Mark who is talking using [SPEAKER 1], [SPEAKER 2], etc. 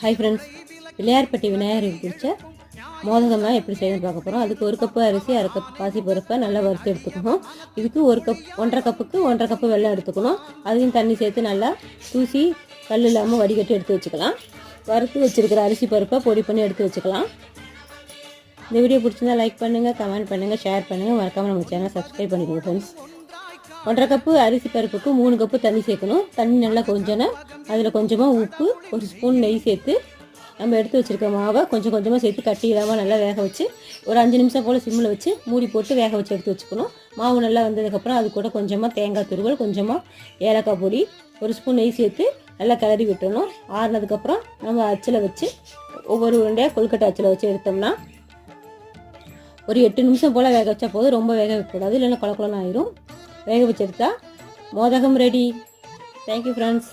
[SPEAKER 1] Hi friends Pillaiyarpatti விநாயகருக்கு பிடிச்ச மோதகம் தான் எப்படி செய்யணும் பார்க்க போகிறோம் அதுக்கு ஒரு கப்பு அரிசி அரை கப் பாசி பருப்பை நல்லா வறுத்து எடுத்துக்கணும். இதுக்கு ஒரு கப் ஒன்றரை கப்புக்கு ஒன்றரை கப்பு வெள்ளம் எடுத்துக்கணும். அதையும் தண்ணி சேர்த்து நல்லா தூசி கல் இல்லாமல் வடிகட்டி எடுத்து வச்சுக்கலாம். வறுத்து வச்சுருக்கிற அரிசி பருப்பை பொடி பண்ணி எடுத்து வச்சுக்கலாம். இந்த வீடியோ பிடிச்சிருந்தா லைக் பண்ணுங்கள் கமெண்ட் பண்ணுங்கள் ஷேர் பண்ணுங்கள் மறக்காமல் நம்ம சேனல் சப்ஸ்கிரைப் பண்ணிக்கோங்க ஃப்ரெண்ட்ஸ் ஒன்றரை கப்பு அரிசி பருப்புக்கு மூணு கப்பு தண்ணி சேர்க்கணும். தண்ணி நல்லா கொஞ்சோன்னா அதில் கொஞ்சமாக உப்பு ஒரு ஸ்பூன் நெய் சேர்த்து நம்ம எடுத்து வச்சுருக்க மாவை கொஞ்சம் கொஞ்சமாக சேர்த்து கட்டி இல்லாமல் நல்லா வேக வச்சு ஒரு அஞ்சு நிமிஷம் போல் சிம்மில் வச்சு மூடி போட்டு வேக வச்சு எடுத்து வச்சுக்கணும். மாவு நல்லா வந்ததுக்கப்புறம் அது கூட கொஞ்சமாக தேங்காய் துருவல் கொஞ்சமாக ஏலக்காய் பொடி ஒரு ஸ்பூன் நெய் சேர்த்து நல்லா கிளறி விட்டுறணும். ஆறுனதுக்கப்புறம் நம்ம அச்சில் வச்சு ஒவ்வொரு உருண்டையாக கொழுக்கட்டை அச்சில் வச்சு எடுத்தோம்னா ஒரு எட்டு நிமிஷம் போல் வேக வச்சா போதும். ரொம்ப வேக வைக்கக்கூடாது இல்லைன்னா குழ ஆயிரும். வேக வச்செடுத்தா மோதகம் ரெடி தேங்க்யூ ஃப்ரெண்ட்ஸ்